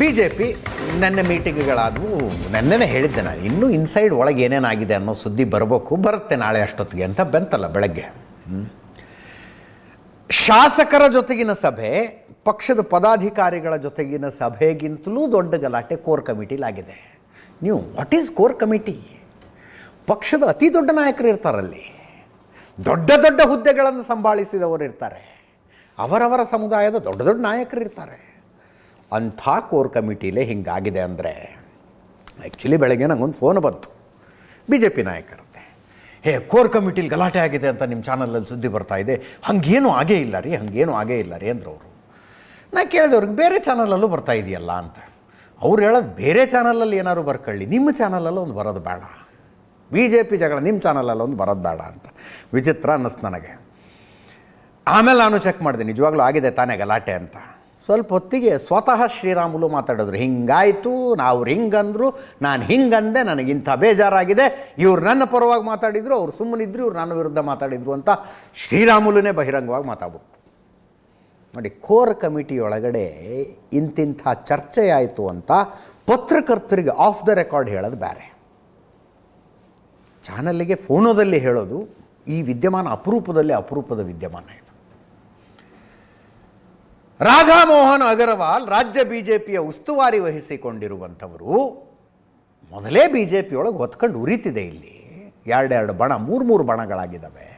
B J P ನನ್ನ ಮೀಟಿಂಗ್ಗಳಾದವು. ನನ್ನೇ ಹೇಳಿದ್ದೆ ನಾನು, ಇನ್ನೂ ಇನ್ಸೈಡ್ ಒಳಗೆ ಏನೇನಾಗಿದೆ ಅನ್ನೋ ಸುದ್ದಿ ಬರಬೇಕು, ಬರುತ್ತೆ ನಾಳೆ ಅಷ್ಟೊತ್ತಿಗೆ ಅಂತ ಬಂತಲ್ಲ ಬೆಳಗ್ಗೆ. ಶಾಸಕರ ಜೊತೆಗಿನ ಸಭೆ, ಪಕ್ಷದ ಪದಾಧಿಕಾರಿಗಳ ಜೊತೆಗಿನ ಸಭೆಗಿಂತಲೂ ದೊಡ್ಡ ಗಲಾಟೆ ಕೋರ್ ಕಮಿಟಿಲಾಗಿದೆ ನೀವು ವಾಟ್ ಈಸ್ ಕೋರ್ ಕಮಿಟಿ? ಪಕ್ಷದ ಅತಿ ದೊಡ್ಡ ನಾಯಕರು ಇರ್ತಾರಲ್ಲಿ. ದೊಡ್ಡ ದೊಡ್ಡ ಹುದ್ದೆಗಳನ್ನು ಸಂಭಾಳಿಸಿದವರು ಇರ್ತಾರೆ. ಅವರವರ ಸಮುದಾಯದ ದೊಡ್ಡ ದೊಡ್ಡ ನಾಯಕರು ಇರ್ತಾರೆ. ಅಂಥ ಕೋರ್ ಕಮಿಟಿಲೇ ಹಿಂಗಾಗಿದೆ ಅಂದರೆ ಆ್ಯಕ್ಚುಲಿ ಬೆಳಗ್ಗೆ ನಂಗೊಂದು ಫೋನ್ ಬಂತು. ಬಿ ಜೆ ಪಿ ನಾಯಕರದ್ದೆ. ಹೇ, ಕೋರ್ ಕಮಿಟೀಲಿ ಗಲಾಟೆ ಆಗಿದೆ ಅಂತ ನಿಮ್ಮ ಚಾನಲಲ್ಲಿ ಸುದ್ದಿ ಬರ್ತಾ ಇದೆ. ಹಂಗೇನು ಆಗೇ ಇಲ್ಲ ರೀ, ಹಂಗೇನು ಆಗೇ ಇಲ್ಲ ರೀ ಅಂದ್ರೆ ಅವರು. ನಾ ಕೇಳಿದೆ ಅವ್ರಿಗೆ ಬೇರೆ ಚಾನಲಲ್ಲೂ ಬರ್ತಾ ಇದೆಯಲ್ಲ ಅಂತ. ಅವ್ರು ಹೇಳೋದು ಬೇರೆ ಚಾನಲಲ್ಲಿ ಏನಾದ್ರು ಬರ್ಕೊಳ್ಳಿ, ನಿಮ್ಮ ಚಾನಲಲ್ಲಿ ಒಂದು ಬರೋದು ಬೇಡ. ಬಿ ಜೆ ಪಿ ಜಗಳ ನಿಮ್ಮ ಚಾನಲಲ್ಲಿ ಒಂದು ಬರೋದು ಬೇಡ ಅಂತ. ವಿಚಿತ್ರ ಅನ್ನಿಸ್ತು ನನಗೆ. ಆಮೇಲೆ ನಾನು ಚೆಕ್ ಮಾಡಿದೆ, ನಿಜವಾಗ್ಲೂ ಆಗಿದೆ ತಾನೇ ಗಲಾಟೆ ಅಂತ. ಸ್ವಲ್ಪ ಹೊತ್ತಿಗೆ ಸ್ವತಃ ಶ್ರೀರಾಮುಲು ಮಾತಾಡಿದ್ರು, ಹಿಂಗಾಯಿತು, ನಾವು ಹಿಂಗಂದ್ರು, ನಾನು ಹಿಂಗಂದೆ ನನಗಿಂಥ ಬೇಜಾರಾಗಿದೆ, ಇವ್ರು ನನ್ನ ಪರವಾಗಿ ಮಾತಾಡಿದ್ರು, ಅವ್ರು ಸುಮ್ಮನಿದ್ರು, ಇವ್ರು ನನ್ನ ವಿರುದ್ಧ ಮಾತಾಡಿದ್ರು ಅಂತ ಶ್ರೀರಾಮುಲುನೇ ಬಹಿರಂಗವಾಗಿ ಮಾತಾಡ್ಬಿಟ್ಟು ನೋಡಿ, ಕೋರ್ ಕಮಿಟಿ ಒಳಗಡೆ ಇಂತಿಂಥ ಚರ್ಚೆ ಆಯಿತು ಅಂತ ಪತ್ರಕರ್ತರಿಗೆ ಆಫ್ ದ ರೆಕಾರ್ಡ್ ಹೇಳೋದು ಬೇರೆ ಚಾನಲ್ಲಿಗೆ ಫೋನೋದಲ್ಲಿ ಹೇಳೋದು ಈ ವಿದ್ಯಮಾನ ಅಪರೂಪದಲ್ಲಿ ಅಪರೂಪದ ವಿದ್ಯಮಾನ ರಾಧಾಮೋಹನ್ ಅಗರ್ವಾಲ್ ರಾಜ್ಯ ಬಿ ಜೆ ಪಿಯ ಉಸ್ತುವಾರಿ ವಹಿಸಿಕೊಂಡಿರುವಂಥವರು ಮೊದಲೇ ಬಿ ಜೆ ಪಿಯೊಳಗೆ ಹೊತ್ಕೊಂಡು ಉರಿತಿದೆ ಇಲ್ಲಿ. ಎರಡೆರಡು ಬಣ ಮೂರು ಮೂರು ಬಣಗಳಾಗಿದ್ದಾವೆ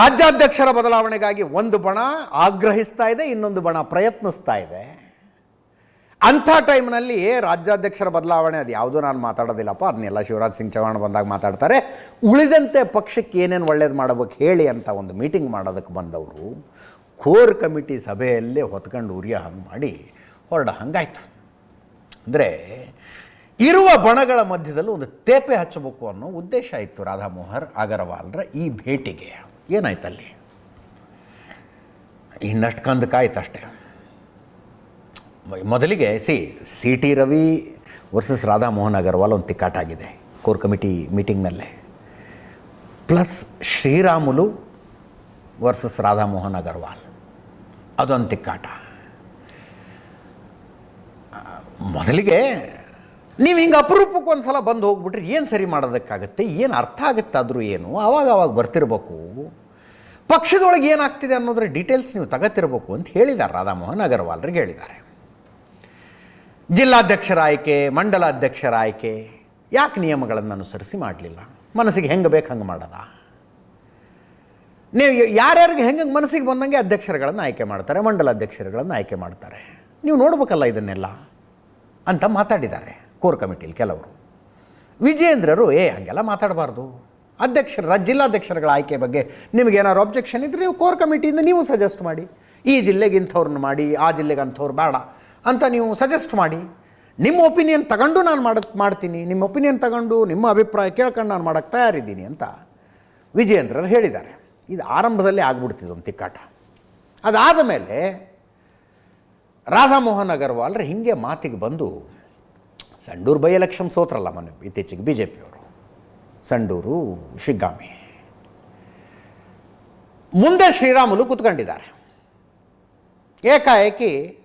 ರಾಜ್ಯಾಧ್ಯಕ್ಷರ ಬದಲಾವಣೆಗಾಗಿ ಒಂದು ಬಣ ಆಗ್ರಹಿಸ್ತಾ ಇದೆ, ಇನ್ನೊಂದು ಬಣ ಪ್ರಯತ್ನಿಸ್ತಾ ಇದೆ. ಅಂಥ ಟೈಮ್ನಲ್ಲಿ ರಾಜ್ಯಾಧ್ಯಕ್ಷರ ಬದಲಾವಣೆ, ಅದು ಯಾವುದೂ ನಾನು ಮಾತಾಡೋದಿಲ್ಲಪ್ಪ, ಅದನ್ನೆಲ್ಲ ಶಿವರಾಜ್ ಸಿಂಗ್ ಚೌಹಾಣ್ ಬಂದಾಗ ಮಾತಾಡ್ತಾರೆ. ಉಳಿದಂತೆ ಪಕ್ಷಕ್ಕೆ ಏನೇನು ಒಳ್ಳೇದು ಮಾಡಬೇಕು ಹೇಳಿ ಅಂತ ಒಂದು ಮೀಟಿಂಗ್ ಮಾಡೋದಕ್ಕೆ ಬಂದವರು ಕೋರ್ ಕಮಿಟಿ ಸಭೆಯಲ್ಲೇ ಹೊತ್ಕೊಂಡು ಉರಿಯ ಹಂಗೆ ಮಾಡಿ ಹೊರಡ ಹಂಗಾಯ್ತು. ಅಂದರೆ ಇರುವ ಬಣಗಳ ಮಧ್ಯದಲ್ಲಿ ಒಂದು ತೇಪೆ ಹಚ್ಚಬೇಕು ಅನ್ನೋ ಉದ್ದೇಶ ಇತ್ತು ರಾಧಾಮೋಹನ್ ಅಗರ್ವಾಲ್ರ ಈ ಭೇಟಿಗೆ. ಏನಾಯ್ತಲ್ಲಿ? ಇನ್ನಷ್ಟು ಕಂದು ಅಷ್ಟೇ. ಮೊದಲಿಗೆ C C T Ravi versus Radha Mohan Agarwal ಒಂದು ತಿಕ್ಕಾಟಾಗಿದೆ core committee ಮೀಟಿಂಗ್ನಲ್ಲೇ. Plus Sriramulu versus Radha Mohan Agarwal. ಅದೊಂದು ತಿಕ್ಕಾಟ ಮೊದಲಿಗೆ ನೀವು ಹಿಂಗೆ ಅಪರೂಪಕ್ಕೆ ಒಂದು ಸಲ ಬಂದು ಹೋಗ್ಬಿಟ್ರೆ ಏನು ಸರಿ ಮಾಡೋದಕ್ಕಾಗತ್ತೆ? ಏನು ಅರ್ಥ ಆಗುತ್ತಾದರೂ ಏನು? ಆವಾಗ ಆವಾಗ ಬರ್ತಿರ್ಬೇಕು. ಪಕ್ಷದೊಳಗೆ ಏನಾಗ್ತಿದೆ ಅನ್ನೋದ್ರ ಡೀಟೇಲ್ಸ್ ನೀವು ತಗತ್ತಿರ್ಬೇಕು ಅಂತ ಹೇಳಿದ್ದಾರೆ ರಾಧಾಮೋಹನ್ ಅಗರ್ವಾಲ್ರಿಗೆ ಹೇಳಿದ್ದಾರೆ. ಜಿಲ್ಲಾಧ್ಯಕ್ಷರ ಆಯ್ಕೆ ಮಂಡಲಾಧ್ಯಕ್ಷರ ಆಯ್ಕೆ ಯಾಕೆ ನಿಯಮಗಳನ್ನು ಅನುಸರಿಸಿ ಮಾಡಲಿಲ್ಲ? ಮನಸ್ಸಿಗೆ ಹೆಂಗೆ ಬೇಕು ಹಂಗೆ ಮಾಡದ? ನೀವು ಯಾರ್ಯಾರಿಗೆ ಹೆಂಗೆ ಮನಸ್ಸಿಗೆ ಬಂದಂಗೆ ಅಧ್ಯಕ್ಷರುಗಳನ್ನು ಆಯ್ಕೆ ಮಾಡ್ತಾರೆ, ಮಂಡಲ ಅಧ್ಯಕ್ಷರುಗಳನ್ನು ಆಯ್ಕೆ ಮಾಡ್ತಾರೆ. ನೀವು ನೋಡ್ಬೇಕಲ್ಲ ಇದನ್ನೆಲ್ಲ ಅಂತ ಮಾತಾಡಿದ್ದಾರೆ ಕೋರ್ ಕಮಿಟಿಲಿ ಕೆಲವರು. ವಿಜೇಂದ್ರರು ಏ, ಹಾಗೆಲ್ಲ ಮಾತಾಡಬಾರ್ದು. ಅಧ್ಯಕ್ಷರ ಜಿಲ್ಲಾಧ್ಯಕ್ಷರುಗಳ ಆಯ್ಕೆ ಬಗ್ಗೆ ನಿಮಗೇನಾದ್ರು ಅಬ್ಜೆಕ್ಷನ್ ಇದ್ದರೆ ನೀವು ಕೋರ್ ಕಮಿಟಿಯಿಂದ ನೀವು ಸಜೆಸ್ಟ್ ಮಾಡಿ. ಈ ಜಿಲ್ಲೆಗೆ ಇಂಥವ್ರನ್ನ ಮಾಡಿ, ಆ ಜಿಲ್ಲೆಗೆ ಅಂಥವ್ರು ಬೇಡ ಅಂತ ನೀವು ಸಜೆಸ್ಟ್ ಮಾಡಿ. ನಿಮ್ಮ ಒಪಿನಿಯನ್ ತಗೊಂಡು ನಾನು ಮಾಡ ಮಾಡ್ತೀನಿ. ನಿಮ್ಮ ಒಪಿನಿಯನ್ ತಗೊಂಡು ನಿಮ್ಮ ಅಭಿಪ್ರಾಯ ಕೇಳ್ಕೊಂಡು ನಾನು ಮಾಡೋಕ್ಕೆ ತಯಾರಿದ್ದೀನಿ ಅಂತ ವಿಜಯೇಂದ್ರರು ಹೇಳಿದ್ದಾರೆ. ಇದು ಆರಂಭದಲ್ಲೇ ಆಗ್ಬಿಡ್ತಿದ್ದು ಒಂದು ತಿಕ್ಕಾಟ. ಅದಾದ ಮೇಲೆ ರಾಧಾಮೋಹನ್ ಅಗರ್ವಾಲ್ರ ಹಿಂಗೆ ಮಾತಿಗೆ ಬಂದು, ಸಂಡೂರು ಬೈ ಎಲೆಕ್ಷನ್ ಸೋತ್ರಲ್ಲ ಮೊನ್ನೆ ಇತ್ತೀಚೆಗೆ ಬಿ ಜೆ ಪಿಯವರು ಸಂಡೂರು ಶಿಗ್ಗಾಮಿ. ಮುಂದೆ ಶ್ರೀರಾಮುಲು ಕೂತ್ಕೊಂಡಿದ್ದಾರೆ. ಏಕಾಏಕಿ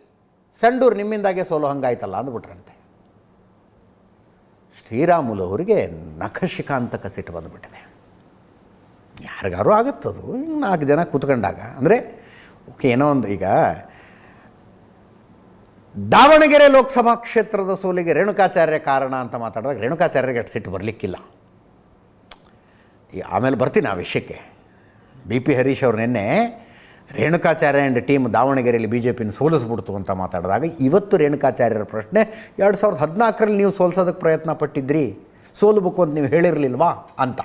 ಸಂಡೂರು ನಿಮ್ಮಿಂದಾಗೆ ಸೋಲೋ ಹಂಗಾಯ್ತಲ್ಲ ಅಂದ್ಬಿಟ್ರಂತೆ. ಶ್ರೀರಾಮುಲು ಅವರಿಗೆ ನಖಶಿಖಾಂತಕ ಸಿಟ್ಟು ಬಂದುಬಿಟ್ಟಿದೆ. ಯಾರಿಗಾರು ಆಗುತ್ತದು. ನಾಲ್ಕು ಜನ ಕೂತ್ಕೊಂಡಾಗ. ಅಂದರೆ, ಓಕೆ, ಏನೋ ಒಂದು ಈಗ ದಾವಣಗೆರೆ ಲೋಕಸಭಾ ಕ್ಷೇತ್ರದ ಸೋಲಿಗೆ ರೇಣುಕಾಚಾರ್ಯ ಕಾರಣ ಅಂತ ಮಾತಾಡಿದಾಗ ರೇಣುಕಾಚಾರ್ಯಗೆ ಅಷ್ಟು ಸಿಟ್ಟು ಬರಲಿಕ್ಕಿಲ್ಲ. ಆಮೇಲೆ ಬರ್ತೀನಿ ಆ ವಿಷಯಕ್ಕೆ. ಬಿ ಪಿ ಹರೀಶ್ ಅವ್ರು ನಿನ್ನೆ ರೇಣುಕಾಚಾರ್ಯ ಆ್ಯಂಡ್ ಟೀಮ್ ದಾವಣಗೆರೆಯಲ್ಲಿ ಬಿ ಜೆ ಪಿನ ಸೋಲಿಸ್ಬಿಡ್ತು ಅಂತ ಮಾತಾಡಿದಾಗ ಇವತ್ತು ರೇಣುಕಾಚಾರ್ಯರ ಪ್ರಶ್ನೆ, ಎರಡು ಸಾವಿರದ ಹದಿನಾಲ್ಕರಲ್ಲಿ ನೀವು ಸೋಲ್ಸೋದಕ್ಕೆ ಪ್ರಯತ್ನ ಪಟ್ಟಿದ್ರಿ, ಸೋಲ್ಬೇಕು ಅಂತ ನೀವು ಹೇಳಿರಲಿಲ್ವಾ ಅಂತ.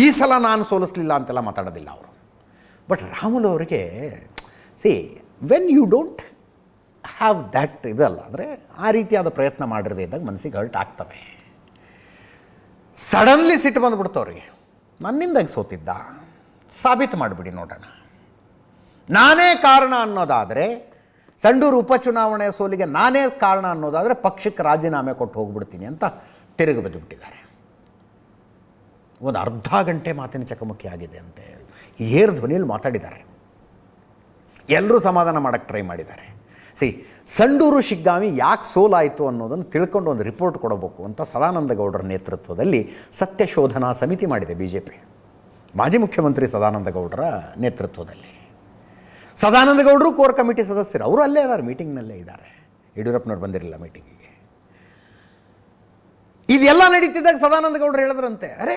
ಈ ಸಲ ನಾನು ಸೋಲಿಸ್ಲಿಲ್ಲ ಅಂತೆಲ್ಲ ಮಾತಾಡೋದಿಲ್ಲ ಅವರು. ಬಟ್ ರಾಮುಲು ಅವರಿಗೆ see when you don't have that ಇದಲ್ಲ, ಅಂದರೆ ಆ ರೀತಿಯಾದ ಪ್ರಯತ್ನ ಮಾಡಿರದೇ ಇದ್ದಾಗ ಮನಸ್ಸಿಗೆ ಹರ್ಟ್ ಆಗ್ತವೆ. ಸಡನ್ಲಿ ಸಿಟ್ಟು ಬಂದುಬಿಡ್ತು ಅವ್ರಿಗೆ. ನನ್ನಿಂದಾಗಿ ಸೋತಿದ್ದ. ಸಾಬೀತು ಮಾಡಿಬಿಡಿ ನೋಡೋಣ. ನಾನೇ ಕಾರಣ ಅನ್ನೋದಾದರೆ, ಸಂಡೂರು ಉಪಚುನಾವಣೆಯ ಸೋಲಿಗೆ ನಾನೇ ಕಾರಣ ಅನ್ನೋದಾದರೆ ಪಕ್ಷಕ್ಕೆ ರಾಜೀನಾಮೆ ಕೊಟ್ಟು ಹೋಗ್ಬಿಡ್ತೀನಿ ಅಂತ ತಿರುಗಿ ಬಿದ್ದುಬಿಟ್ಟಿದ್ದಾರೆ ಒಂದು ಅರ್ಧ ಗಂಟೆ ಮಾತಿನ ಚಕಮಕಿ ಆಗಿದೆ ಅಂತೆ. ಏರ್ ಧ್ವನಿಯಲ್ಲಿ ಮಾತಾಡಿದ್ದಾರೆ. ಎಲ್ಲರೂ ಸಮಾಧಾನ ಮಾಡೋಕ್ಕೆ ಟ್ರೈ ಮಾಡಿದ್ದಾರೆ. ಸಿ ಸಂಡೂರು ಶಿಗ್ಗಾಮಿ ಯಾಕೆ ಸೋಲಾಯಿತು ಅನ್ನೋದನ್ನು ತಿಳ್ಕೊಂಡು ಒಂದು ರಿಪೋರ್ಟ್ ಕೊಡಬೇಕು ಅಂತ ಸದಾನಂದ ಗೌಡರ ನೇತೃತ್ವದಲ್ಲಿ ಸತ್ಯಶೋಧನಾ ಸಮಿತಿ ಮಾಡಿದೆ ಬಿ ಜೆ ಪಿ ಮಾಜಿ ಮುಖ್ಯಮಂತ್ರಿ ಸದಾನಂದ ಗೌಡರ ನೇತೃತ್ವದಲ್ಲಿ. ಸದಾನಂದ ಗೌಡರು ಕೋರ್ ಕಮಿಟಿ ಸದಸ್ಯರು, ಅವರು ಅಲ್ಲೇ ಇದ್ದಾರೆ ಮೀಟಿಂಗ್ನಲ್ಲೇ ಇದ್ದಾರೆ. ಯಡಿಯೂರಪ್ಪನವ್ರು ಬಂದಿರಲಿಲ್ಲ ಮೀಟಿಂಗಿಗೆ ಇದೆಲ್ಲ ನಡೀತಿದ್ದಾಗ ಸದಾನಂದ ಗೌಡರು ಹೇಳಿದ್ರಂತೆ, ಅರೆ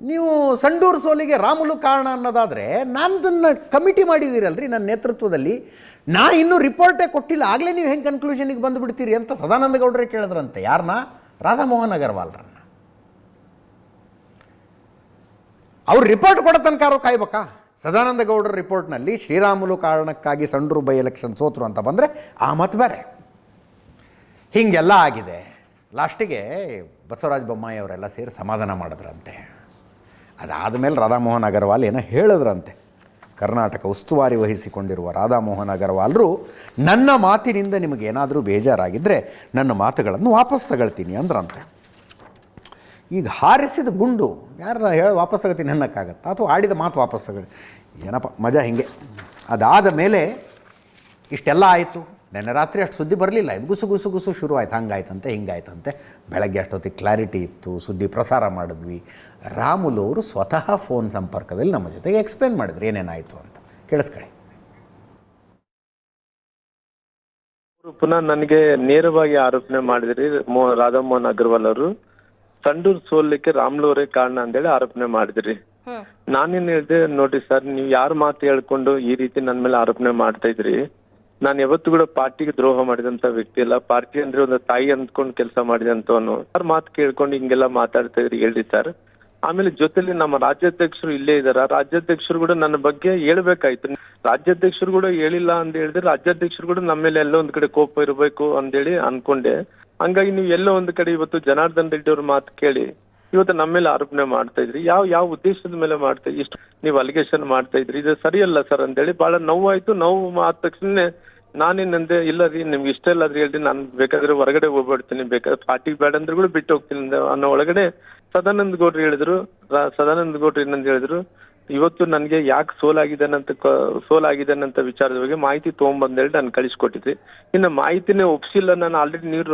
ನೀವು ಸಂಡೂರು ಸೋಲಿಗೆ ರಾಮುಲು ಕಾರಣ ಅನ್ನೋದಾದರೆ ನಾನದನ್ನು ಕಮಿಟಿ ಮಾಡಿದ್ದೀರಲ್ರಿ ನನ್ನ ನೇತೃತ್ವದಲ್ಲಿ. ನಾ ಇನ್ನೂ ರಿಪೋರ್ಟೇ ಕೊಟ್ಟಿಲ್ಲ. ಆಗಲೇ ನೀವು ಹೆಂಗೆ ಕನ್ಕ್ಲೂಷನಿಗೆ ಬಂದುಬಿಡ್ತೀರಿ ಅಂತ ಸದಾನಂದ ಗೌಡರೇ ಕೇಳಿದ್ರಂತೆ. ಯಾರನ್ನ ರಾಧಾಮೋಹನ್ ಅಗರ್ವಾಲ್ರನ್ನ ಅವ್ರು ರಿಪೋರ್ಟ್ ಕೊಡೋ ತನಕ ಅವ್ರು ಕಾಯ್ಬೇಕಾ? ಸದಾನಂದ ಗೌಡರ ರಿಪೋರ್ಟ್ನಲ್ಲಿ ಶ್ರೀರಾಮುಲು ಕಾರಣಕ್ಕಾಗಿ ಸಂಡ್ರು ಬೈ ಎಲೆಕ್ಷನ್ ಸೋತರು ಅಂತ ಬಂದರೆ ಆ ಮತ ಬೇರೆ. ಹೀಗೆಲ್ಲ ಆಗಿದೆ. ಲಾಸ್ಟಿಗೆ ಬಸವರಾಜ ಬೊಮ್ಮಾಯಿ ಅವರೆಲ್ಲ ಸೇರಿ ಸಮಾಧಾನ ಮಾಡಿದ್ರಂತೆ. ಅದಾದಮೇಲೆ ರಾಧಾಮೋಹನ್ ಅಗರ್ವಾಲ್ ಏನೋ ಹೇಳಿದ್ರಂತೆ. ಕರ್ನಾಟಕ ಉಸ್ತುವಾರಿ ವಹಿಸಿಕೊಂಡಿರುವ ರಾಧಾಮೋಹನ್ ಅಗರ್ವಾಲ್ರು, ನನ್ನ ಮಾತಿನಿಂದ ನಿಮಗೇನಾದರೂ ಬೇಜಾರಾಗಿದ್ದರೆ ನನ್ನ ಮಾತುಗಳನ್ನು ವಾಪಸ್ ತಗೊಳ್ತೀನಿ ಅಂದ್ರಂತೆ. ಈಗ ಹಾರಿಸಿದ ಗುಂಡು ಯಾರ ಹೇಳಿ, ವಾಪಸ್ ತಗೋತೀನಿ ಅನ್ನೋಕ್ಕಾಗತ್ತಾ? ಅಥವಾ ಆಡಿದ ಮಾತು ವಾಪಸ್ ತಗೊಳ್ಳಿ ಏನಪ್ಪ, ಮಜಾ ಹಿಂಗೆ. ಅದಾದ ಮೇಲೆ ಇಷ್ಟೆಲ್ಲ ಆಯಿತು. ನೆನ್ನೆ ರಾತ್ರಿ ಅಷ್ಟು ಸುದ್ದಿ ಬರಲಿಲ್ಲ. ಇದು ಗುಸು ಗುಸು ಗುಸು ಶುರು ಆಯ್ತು ಹಂಗಾಯ್ತಂತೆ ಹಿಂಗಾಯ್ತಂತೆ. ಬೆಳಗ್ಗೆ ಅಷ್ಟೊತ್ತಿಗೆ ಕ್ಲಾರಿಟಿ ಇತ್ತು. ಸುದ್ದಿ ಪ್ರಸಾರ ಮಾಡಿದ್ವಿ. ರಾಮುಲು ಅವರು ಸ್ವತಃ ಫೋನ್ ಸಂಪರ್ಕದಲ್ಲಿ ನಮ್ಮ ಜೊತೆಗೆ ಎಕ್ಸ್ಪ್ಲೇನ್ ಮಾಡಿದ್ರು. ಏನೇನಾಯಿತು ಅಂತ. ಕೇಳಿಸ್ಕೊಳ್ಳಿ. ಅವರು ಪುನಃ ನನಗೆ ನೇರವಾಗಿ ಆರೋಪಣೆ ಮಾಡಿದ್ರಿ. ಮೋ ರಾಧಾಮೋಹನ್ ಅಗರ್ವಾಲ್ ಅವರು. ಸಂಡೂರ್ ಸೋಲಿಕ್ಕೆ ರಾಮ್ಲೋರೇ ಕಾರಣ ಅಂತೇಳಿ ಆರೋಪಣೆ ಮಾಡಿದ್ರಿ. ನಾನೇನ್ ಹೇಳ್ದೆ ನೋಡಿ ಸರ್ ನೀವು ಯಾರ ಮಾತು ಹೇಳ್ಕೊಂಡು ಈ ರೀತಿ ನನ್ನ ಮೇಲೆ ಆರೋಪಣೆ ಮಾಡ್ತಾ ಇದ್ರಿ? ನಾನು ಯಾವತ್ತೂ ಕೂಡ ಪಾರ್ಟಿಗೆ ದ್ರೋಹ ಮಾಡಿದಂತ ವ್ಯಕ್ತಿ ಅಲ್ಲ. ಪಾರ್ಟಿ ಅಂದ್ರೆ ಒಂದು ತಾಯಿ ಅಂದ್ಕೊಂಡು ಕೆಲಸ ಮಾಡಿದಂತವನು. ಅವ್ರ ಮಾತು ಕೇಳ್ಕೊಂಡು ಹಿಂಗೆಲ್ಲ ಮಾತಾಡ್ತಾ ಇದ್ರಿ ಹೇಳ್ರಿ ಸರ್ ಆಮೇಲೆ ಜೊತೆಲಿ ನಮ್ಮ ರಾಜ್ಯಾಧ್ಯಕ್ಷರು ಇಲ್ಲೇ ಇದಾರ. ರಾಜ್ಯಾಧ್ಯಕ್ಷರು ಕೂಡ ನನ್ನ ಬಗ್ಗೆ ಹೇಳ್ಬೇಕಾಯ್ತು. ರಾಜ್ಯಾಧ್ಯಕ್ಷರು ಕೂಡ ಹೇಳಿಲ್ಲ ಅಂತ ಹೇಳಿದ್ರೆ ರಾಜ್ಯಾಧ್ಯಕ್ಷರು ಕೂಡ ನಮ್ಮ ಮೇಲೆ ಎಲ್ಲೋ ಒಂದ್ ಕಡೆ ಕೋಪ ಇರಬೇಕು ಅಂತೇಳಿ ಅನ್ಕೊಂಡೆ. ಹಂಗಾಗಿ ನೀವು ಎಲ್ಲೋ ಒಂದ್ ಕಡೆ ಇವತ್ತು ಜನಾರ್ದನ್ ರೆಡ್ಡಿ ಅವ್ರ ಮಾತು ಕೇಳಿ ಇವತ್ತು ನಮ್ಮ ಮೇಲೆ ಆರೋಪಣೆ ಮಾಡ್ತಾ ಇದ್ರಿ. ಯಾವ ಯಾವ ಉದ್ದೇಶದ ಮೇಲೆ ಮಾಡ್ತಾ ಇಷ್ಟು ನೀವು ಅಲಿಗೇಷನ್ ಮಾಡ್ತಾ ಇದ್ರಿ. ಇದು ಸರಿಯಲ್ಲ ಸರ್ ಅಂತೇಳಿ ಬಹಳ ನೋವಾಯ್ತು. ನೋವು ಆದ ತಕ್ಷಣ ನಾನೇನಂದೆ ಇಲ್ಲ ರೀ, ನಿಮ್ಗೆ ಇಷ್ಟ ಇಲ್ಲ ಅದ್ರಿ ಹೇಳ್ರಿ, ನಾನು ಬೇಕಾದ್ರೆ ಹೊರಗಡೆ ಹೋಗ್ಬಿಡ್ತೀನಿ, ಬೇಕಾದ್ರೆ ಪಾರ್ಟಿಗೆ ಬೇಡ ಅಂದ್ರೆ ಕೂಡ ಬಿಟ್ಟು ಹೋಗ್ತೀನಿ. ಅನ್ನೋ ಒಳಗಡೆ ಸದಾನಂದ ಗೌಡ್ರು ಹೇಳಿದ್ರು ಸದಾನಂದ ಗೌಡ್ರು ಏನಂತ ಹೇಳಿದ್ರು, ಇವತ್ತು ನನಗೆ ಯಾಕೆ ಸೋಲಾಗಿದ್ದಾನಂತ ಕ- ಸೋಲಾಗಿದ್ದಾನಂತ ವಿಚಾರದ ಬಗ್ಗೆ ಮಾಹಿತಿ ತಗೊಂಬಂದೇಳಿ ನಾನು ಕಳಿಸ್ಕೊಟ್ಟಿದ್ರಿ. ಇನ್ನು ಮಾಹಿತಿನೇ ಒಪ್ಸಿಲ್ಲ ನಾನು ಆಲ್ರೆಡಿ ನೀರು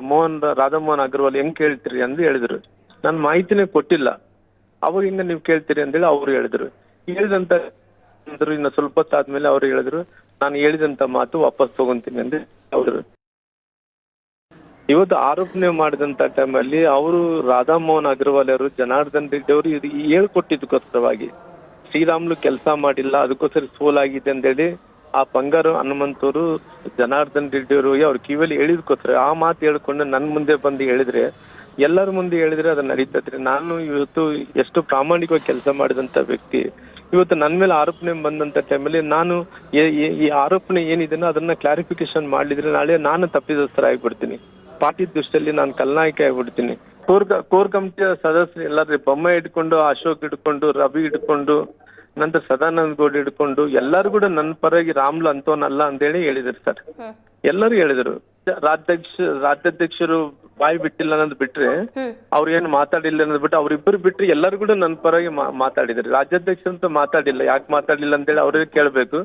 ಮೋಹನ್ ರಾಧಾಮೋಹನ್ ಅಗರ್ವಾಲ್ ಹೆಂಗ್ ಕೇಳ್ತೀರಿ ಅಂತ ಹೇಳಿದ್ರು. ನಾನು ಮಾಹಿತಿನೇ ಕೊಟ್ಟಿಲ್ಲ. ಅವಾಗಿಂದ ನೀವು ಕೇಳ್ತೀರಿ ಅಂತೇಳಿ ಅವ್ರು ಹೇಳಿದ್ರು. ಹೇಳಿದಂತ ಅಂದ್ರು ಇನ್ನು ಸ್ವಲ್ಪ ಹೊತ್ತಾದ್ಮೇಲೆ ಅವ್ರು ಹೇಳಿದ್ರು ನಾನು ಹೇಳಿದಂತ ಮಾತು ವಾಪಸ್ ತಗೊಂತೀನಿ ಅಂದ್ರೆ ಅವರು ಇವತ್ತು ಆರೋಪಣೆ ಮಾಡಿದಂತ ಟೈಮಲ್ಲಿ ಅವರು ರಾಧಾಮೋಹನ್ ಅಗರ್ವಾಲ್ ಅವರು, ಜನಾರ್ದನ್ ರೆಡ್ಡಿ ಅವರು ಹೇಳ್ಕೊಟ್ಟಿದ್ದಕ್ಕೋಸ್ಕರವಾಗಿ ಶ್ರೀರಾಮ್ಲು ಕೆಲಸ ಮಾಡಿಲ್ಲ, ಅದಕ್ಕೋಸ್ಕರ ಸೋಲಾಗಿದೆ ಅಂತೇಳಿ ಆ ಬಂಗಾರ ಹನುಮಂತವರು ಜನಾರ್ದನ್ ರೆಡ್ಡಿ ಅವರು ಅವ್ರ ಕಿವಿಯಲ್ಲಿ ಹೇಳಿದ್ಕೋಸ್ಕರ ಆ ಮಾತು ಹೇಳ್ಕೊಂಡು ನನ್ ಮುಂದೆ ಬಂದು ಹೇಳಿದ್ರೆ, ಎಲ್ಲರ ಮುಂದೆ ಹೇಳಿದ್ರೆ ಅದು ನಡೀತದ್ರಿ ನಾನು ಇವತ್ತು ಎಷ್ಟು ಪ್ರಾಮಾಣಿಕವಾಗಿ ಕೆಲಸ ಮಾಡಿದಂತ ವ್ಯಕ್ತಿ ಇವತ್ತು ನನ್ನ ಮೇಲೆ ಆರೋಪಣೆ ಬಂದಂತ ಟೈಮಲ್ಲಿ ನಾನು ಈ ಆರೋಪಣೆ ಏನಿದೆನೋ ಅದನ್ನ ಕ್ಲಾರಿಫಿಕೇಶನ್ ಮಾಡಿದ್ರೆ ನಾಳೆ ನಾನು ತಪ್ಪಿತಸ್ಥರ ಆಗ್ಬಿಡ್ತೀನಿ ಪಾರ್ಟಿ ದೃಷ್ಟಿಯಲ್ಲಿ ನಾನು ಕಲ್ನಾಯಕ ಆಗ್ಬಿಡ್ತೀನಿ. ಕೋರ್ ಕೋರ್ ಕಮಿಟಿಯ ಸದಸ್ಯರು ಎಲ್ಲರೂ ಬೊಮ್ಮ ಇಟ್ಕೊಂಡು ಅಶೋಕ್ ಇಟ್ಕೊಂಡು ರವಿ ಇಟ್ಕೊಂಡು ನಂತರ ಸದಾನಂದ ಗೌಡ ಇಟ್ಕೊಂಡು ಎಲ್ಲರೂ ಕೂಡ ನನ್ನ ಪರವಾಗಿ ರಾಮ್ಲು ಅಂತವನಲ್ಲ ಅಂತೇಳಿ ಹೇಳಿದ್ರು ಸರ್. ಎಲ್ಲರೂ ಹೇಳಿದ್ರು. ರಾಜ್ಯಾಧ್ಯಕ್ಷ ರಾಜ್ಯಾಧ್ಯಕ್ಷರು ಬಾಯಿ ಬಿಟ್ಟಿಲ್ಲ ಅನ್ನೋದು ಬಿಟ್ರೆ ಅವ್ರು ಏನು ಮಾತಾಡಿಲ್ಲ ಅನ್ನೋದು ಬಿಟ್ಟು ಅವ್ರಿಬ್ಬರು ಬಿಟ್ರೆ ಎಲ್ಲರೂ ಕೂಡ ನನ್ನ ಪರವಾಗಿ ಮಾತಾಡಿದ್ರಿ ಮಾತಾಡಿದ್ರು ರಾಜ್ಯಾಧ್ಯಕ್ಷರು ಅಂತ ಮಾತಾಡಿಲ್ಲ. ಯಾಕೆ ಮಾತಾಡಿಲ್ಲ ಅಂತೇಳಿ ಅವ್ರಿಗೆ ಕೇಳ್ಬೇಕು.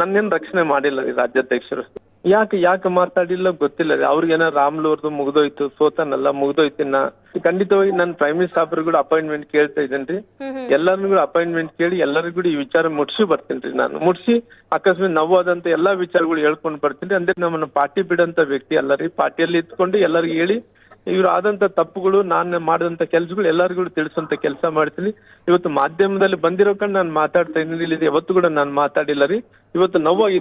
ನನ್ನೇನ್ ರಕ್ಷಣೆ ಮಾಡಿಲ್ಲ ರೀ ರಾಜ್ಯಾಧ್ಯಕ್ಷರು. ಯಾಕೆ ಯಾಕೆ ಮಾತಾಡಿಲ್ಲ ಗೊತ್ತಿಲ್ಲ. ರೀ ಅವ್ರಿಗೇನ ರಾಮ್ಲು ಅವ್ರದ್ದು ಮುಗ್ದೋಯ್ತು ಸೋತನಲ್ಲ ಮುಗ್ದೋಯ್ತಿನ್ನ ಖಂಡಿತವಾಗಿ ನಾನು ಪ್ರೈಮ್ ಮಿನಿಸ್ಟರ್ ಕೂಡ ಅಪಾಯಿಂಟ್ಮೆಂಟ್ ಕೇಳ್ತಾ ಇದ್ದೀನಿ ಎಲ್ಲರನ್ನು ಕೂಡ ಅಪಾಯಿಂಟ್ಮೆಂಟ್ ಕೇಳಿ ಎಲ್ಲರಿಗೂ ಕೂಡ ಈ ವಿಚಾರ ಮುಟ್ಸಿ ಬರ್ತೀನಿ ರೀ ನಾನು. ಮುಟ್ಸಿ ಅಕಸ್ಮಾತ್ ನೋವಾದಂತ ಎಲ್ಲಾ ವಿಚಾರಗಳು ಹೇಳ್ಕೊಂಡ್ ಬರ್ತೀನಿ ಅಂದ್ರೆ ನಮ್ಮನ್ನ ಪಾರ್ಟಿ ಬಿಡಂತ ವ್ಯಕ್ತಿ ಅಲ್ಲ ರೀ. ಪಾರ್ಟಿಯಲ್ಲಿ ಇದ್ಕೊಂಡು ಎಲ್ಲರಿಗೂ ಹೇಳಿ ಇವ್ರು ಆದಂತ ತಪ್ಪುಗಳು ನಾನು ಮಾಡಿದಂತ ಕೆಲಸಗಳು ಎಲ್ಲರಿಗೂ ತಿಳಿಸುವಂತ ಕೆಲಸ ಮಾಡ್ತೀನಿ. ಇವತ್ತು ಮಾಧ್ಯಮದಲ್ಲಿ ಬಂದಿರೋ ಕಂಡು ನಾನು ಮಾತಾಡ್ತಾ ಇದ್ದೀನಿ. ಇಲ್ಲಿ ಯಾವತ್ತು ಕೂಡ ನಾನು ಮಾತಾಡಿಲ್ಲ ರೀ. ಇವತ್ತು ನೋವಾಗಿ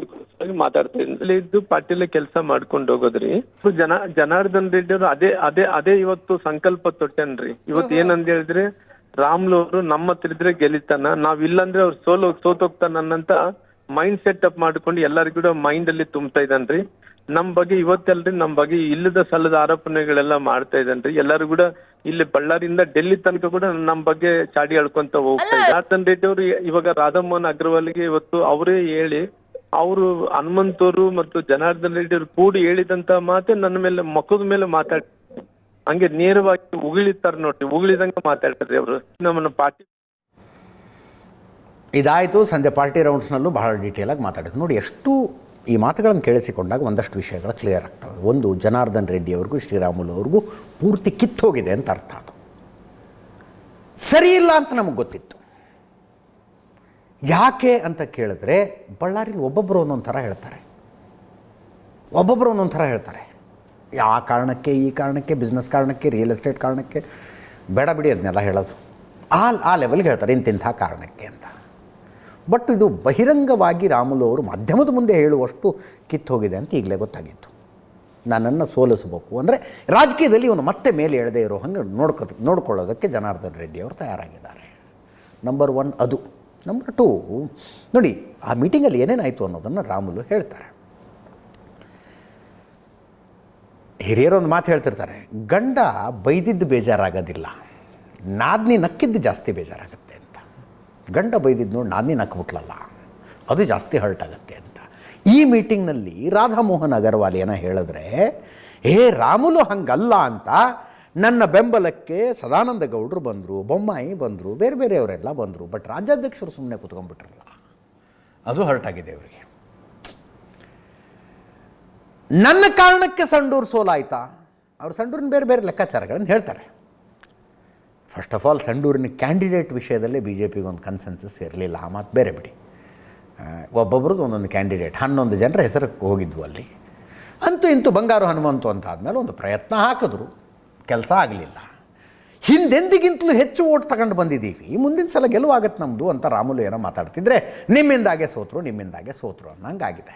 ಮಾತಾಡ್ತಾ ಇದ್ದೀನಿ. ಇಲ್ಲಿ ಇದ್ದು ಪಾರ್ಟಿಲೇ ಕೆಲಸ ಮಾಡ್ಕೊಂಡು ಹೋಗೋದ್ರಿ. ಜನ ಜನಾರ್ದನ್ ರೆಡ್ಡಿ ಅವರು ಅದೇ ಅದೇ ಅದೇ ಇವತ್ತು ಸಂಕಲ್ಪ ತೊಟ್ಟೇನ್ರಿ ಇವತ್ತು ಏನಂತ ಹೇಳಿದ್ರೆ ರಾಮ್ಲು ಅವರು ನಮ್ಮ ಹತ್ರ ಇದ್ರೆ ಗೆಲಿತಾನ ನಾವ್ ಇಲ್ಲಂದ್ರೆ ಅವ್ರು ಸೋಲು ಸೋತೋಗ್ತಾನ ಅನ್ನಂತ ಮೈಂಡ್ ಸೆಟ್ ಅಪ್ ಮಾಡ್ಕೊಂಡು ಎಲ್ಲರಿಗೂ ಕೂಡ ಮೈಂಡ್ ಅಲ್ಲಿ ತುಂಬ್ತಾ ಇದ್ದಾನ್ರಿ. ನಮ್ ಬಗ್ಗೆ ಇವತ್ತಲ್ರಿ, ನಮ್ ಬಗ್ಗೆ ಇಲ್ಲದ ಸಲ್ಲದ ಆರೋಪಣೆಗಳೆಲ್ಲ ಮಾಡ್ತಾ ಇದ್ದಾನ್ರಿ. ಎಲ್ಲರೂ ಕೂಡ ಇಲ್ಲಿ ಬಳ್ಳಾರಿಯಿಂದ ಡೆಲ್ಲಿ ತನಕ ಕೂಡ ನಮ್ ಬಗ್ಗೆ ಚಾಡಿ ಹೇಳ್ಕೊಂತ ಹೋಗ್ತಾ ಇದ್ದಾರೆ. ಜನಾರ್ದನ್ ರೆಡ್ಡಿ ಅವರು ಇವಾಗ ರಾಧಾಮೋಹನ್ ಅಗ್ರವಾಲ್ಗೆ ಇವತ್ತು ಅವರೇ ಹೇಳಿ, ಅವರು ಹನುಮಂತವರು ಮತ್ತು ಜನಾರ್ದನ್ ರೆಡ್ಡಿ ಅವರು ಕೂಡಿ ಹೇಳಿದಂತ ಮಾತೆ ನನ್ನ ಮೇಲೆ, ಮಕ್ಕದ ಮೇಲೆ ಮಾತಾಡ್, ಹಂಗೆ ನೇರವಾಗಿ ಉಗಿಳಿತಾರ ನೋಡ್ರಿ, ಉಗಿಳಿದಂಗೆ ಮಾತಾಡ್ತಾರೆ ಅವರು. ನಮ್ಮನ್ನ ಪಾರ್ಟಿ ಇದಾಯಿತು, ಸಂಜೆ ಪಾರ್ಟಿ ರೌಂಡ್ಸ್ನಲ್ಲೂ ಬಹಳ ಡೀಟೇಲಾಗಿ ಮಾತಾಡಿದ್ರು. ನೋಡಿ, ಎಷ್ಟು ಈ ಮಾತುಗಳನ್ನು ಕೇಳಿಸಿಕೊಂಡಾಗ ಒಂದಷ್ಟು ವಿಷಯಗಳು ಕ್ಲಿಯರ್ ಆಗ್ತವೆ. ಒಂದು, ಜನಾರ್ದನ್ ರೆಡ್ಡಿ ಅವ್ರಿಗೂ, ಶ್ರೀರಾಮುಲು ಅವ್ರಿಗೂ ಪೂರ್ತಿ ಕಿತ್ತೋಗಿದೆ ಅಂತ ಅರ್ಥ ಅದು. ಸರಿಯಿಲ್ಲ ಅಂತ ನಮಗೆ ಗೊತ್ತಿತ್ತು. ಯಾಕೆ ಅಂತ ಕೇಳಿದ್ರೆ ಬಳ್ಳಾರಿಲಿ ಒಬ್ಬೊಬ್ಬರು ಒಂದೊಂದು ಥರ ಹೇಳ್ತಾರೆ. ಒಬ್ಬೊಬ್ಬರು ಒಂದೊಂದು ಥರ ಹೇಳ್ತಾರೆ. ಆ ಕಾರಣಕ್ಕೆ, ಈ ಕಾರಣಕ್ಕೆ ಬಿಸ್ನೆಸ್ ಕಾರಣಕ್ಕೆ ರಿಯಲ್ ಎಸ್ಟೇಟ್ ಕಾರಣಕ್ಕೆ, ಬೇಡ ಬಿಡಿ ಅದನ್ನೆಲ್ಲ ಹೇಳೋದು. ಆ ಆ ಲೆವೆಲ್ಗೆ ಹೇಳ್ತಾರೆ ಇಂತಿಂಥ ಕಾರಣಕ್ಕೆ ಅಂತ. ಬಟ್ ಇದು ಬಹಿರಂಗವಾಗಿ ರಾಮುಲು ಅವರು ಮಾಧ್ಯಮದ ಮುಂದೆ ಹೇಳುವಷ್ಟು ಕಿತ್ತೋಗಿದೆ ಅಂತ ಈಗಲೇ ಗೊತ್ತಾಗಿತ್ತು. ನನ್ನನ್ನು ಸೋಲಿಸಬೇಕು. ಅಂದರೆ ರಾಜಕೀಯದಲ್ಲಿ ಇವನು ಮತ್ತೆ ಮೇಲೆ ಎಳದೇ ಇರೋ ಹಂಗೆ ನೋಡ್ಕೊ, ನೋಡ್ಕೊಳ್ಳೋದಕ್ಕೆ ಜನಾರ್ದನ್ ರೆಡ್ಡಿ ಅವರು ತಯಾರಾಗಿದ್ದಾರೆ. ನಂಬರ್ ಒನ್ ಅದು. ನಂಬರ್ ಟೂ ನೋಡಿ, ಆ ಮೀಟಿಂಗಲ್ಲಿ ಏನೇನಾಯಿತು ಅನ್ನೋದನ್ನು ರಾಮುಲು ಹೇಳ್ತಾರೆ. ಹಿರಿಯರು ಒಂದು ಮಾತು ಹೇಳ್ತಿರ್ತಾರೆ, ಗಂಡ ಬೈದಿದ್ದು ಬೇಜಾರಾಗೋದಿಲ್ಲ. ನಾದ್ನಿ ನಕ್ಕಿದ್ದು ಜಾಸ್ತಿ ಬೇಜಾರಾಗುತ್ತೆ. ಗಂಡ ಬೈದಿದ್ದು ನೋಡಿ ನಾನೇ ನಕ್ಬಿಟ್ಲಲ್ಲ ಅದು ಜಾಸ್ತಿ ಹರ್ಟ್ ಆಗುತ್ತೆ ಅಂತ. ಈ ಮೀಟಿಂಗ್ನಲ್ಲಿ ರಾಧಾಮೋಹನ್ ಅಗರ್ವಾಲ್ ಏನೋ ಹೇಳಿದ್ರೆ ಏ ರಾಮುಲು ಹಂಗಲ್ಲ ಅಂತ ನನ್ನ ಬೆಂಬಲಕ್ಕೆ ಸದಾನಂದ ಗೌಡರು ಬಂದರು, ಬೊಮ್ಮಾಯಿ ಬಂದರು, ಬೇರೆ ಬೇರೆಯವರೆಲ್ಲ ಬಂದರು ಬಟ್ ರಾಜ್ಯಾಧ್ಯಕ್ಷರು ಸುಮ್ಮನೆ ಕೂತ್ಕೊಂಡ್ಬಿಟ್ರಲ್ಲ. ಅದು ಹರ್ಟ್ ಆಗಿದೆ ಅವರಿಗೆ ನನ್ನ ಕಾರಣಕ್ಕೆ ಸಂಡೂರು ಸೋಲಾಯ್ತಾ? ಅವರು ಸಂಡೂರಿನ ಬೇರೆ ಬೇರೆ ಲೆಕ್ಕಾಚಾರಗಳನ್ನು ಹೇಳ್ತಾರೆ. ಫಸ್ಟ್ ಆಫ್ ಆಲ್ ಸಂಡೂರಿನ ಕ್ಯಾಂಡಿಡೇಟ್ ವಿಷಯದಲ್ಲಿ ಬಿ ಜೆ ಪಿಗೆ ಒಂದು ಕನ್ಸೆನ್ಸಸ್ ಇರಲಿಲ್ಲ. ಆ ಮಾತು ಬೇರೆ ಬಿಡಿ. ಒಬ್ಬೊಬ್ರದ್ದು ಒಂದೊಂದು ಕ್ಯಾಂಡಿಡೇಟ್ ಹನ್ನೊಂದು ಜನರ ಹೆಸರು ಹೋಗಿದ್ವು ಅಲ್ಲಿ. ಅಂತೂ ಇಂತೂ ಬಂಗಾರು ಹನುಮಂತು ಅಂತ ಆದಮೇಲೆ ಒಂದು ಪ್ರಯತ್ನ ಹಾಕಿದ್ರು. ಕೆಲಸ ಆಗಲಿಲ್ಲ. ಹಿಂದೆಂದಿಗಿಂತಲೂ ಹೆಚ್ಚು ಓಟ್ ತಗೊಂಡು ಬಂದಿದ್ದೀವಿ. ಮುಂದಿನ ಸಲ ಗೆಲುವಾಗತ್ತೆ ನಮ್ಮದು ಅಂತ ರಾಮುಲು ಏನೋ ಮಾತಾಡ್ತಿದ್ರೆ, ನಿಮ್ಮಿಂದಾಗೆ ಸೋತರು ನಿಮ್ಮಿಂದಾಗೆ ಸೋತರು ಅನ್ನಂಗಾಗಿದೆ.